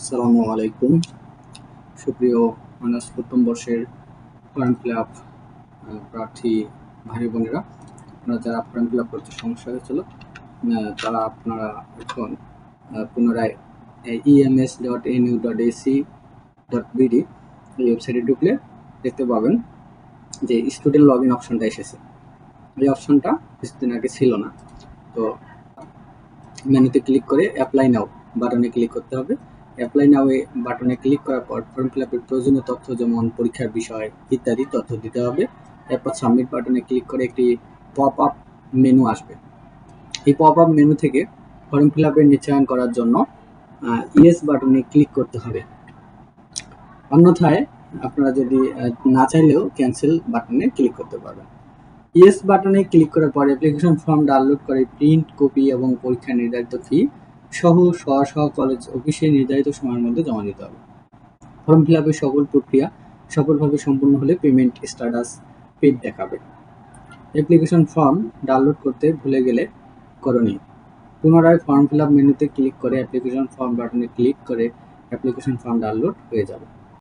আসসালামু আলাইকুম। সুপ্রিয় অনার্স প্রথম বর্ষের ফর্ম ফিল আপ প্রার্থী ভাই বোনেরা, আপনারা যারা ফর্ম ফিল আপ করতে সমস্যা হয়েছিল তারা আপনারা এখন পুনরায় EMS dot NU dot AC dot BD এই ওয়েবসাইটে ঢুকলে দেখতে পাবেন যে স্টুডেন্ট লগ ইন অপশনটা এসেছে। এই অপশনটা কিছুদিন আগে ছিল না। তো মেনুতে ক্লিক করে অ্যাপ্লাই নাও বাটনে ক্লিক করতে হবে। অ্যাপ্লাই নাও এ বাটনে ক্লিক করার পর ফর্ম ফিল আপের প্রয়োজনীয় তথ্য যেমন পরীক্ষার বিষয় ইত্যাদি তথ্য দিতে হবে। এরপর সাবমিট বাটনে ক্লিক করে একটি পপ আপ মেনু আসবে। এই পপ আপ মেনু থেকে ফর্ম ফিল আপের নিশ্চয়ন করার জন্য ইয়েস বাটনে ক্লিক করতে হবে। অন্যথায় আপনারা যদি না চাইলেও ক্যান্সেল বাটনে ক্লিক করতে পারবেন। ইয়েস বাটনে ক্লিক করার পর অ্যাপ্লিকেশন ফর্ম ডাউনলোড করে প্রিন্ট কপি এবং পরীক্ষা নির্ধারিত ফি সহ সহ কলেজ অফিসে নির্ধারিত সময়ের মধ্যে জমা দিতে হবে। ফর্ম ফিল আপের সকল প্রক্রিয়া সফলভাবে সম্পূর্ণ হলে পেমেন্ট স্ট্যাটাস পেড দেখাবে। অ্যাপ্লিকেশন ফর্ম ডাউনলোড করতে ভুলে গেলে করণীয়। পুনরায় ফর্ম ফিল আপ মেনুতে ক্লিক করে অ্যাপ্লিকেশন ফর্ম বাটনে ক্লিক করে অ্যাপ্লিকেশন ফর্ম ডাউনলোড হয়ে যাবে।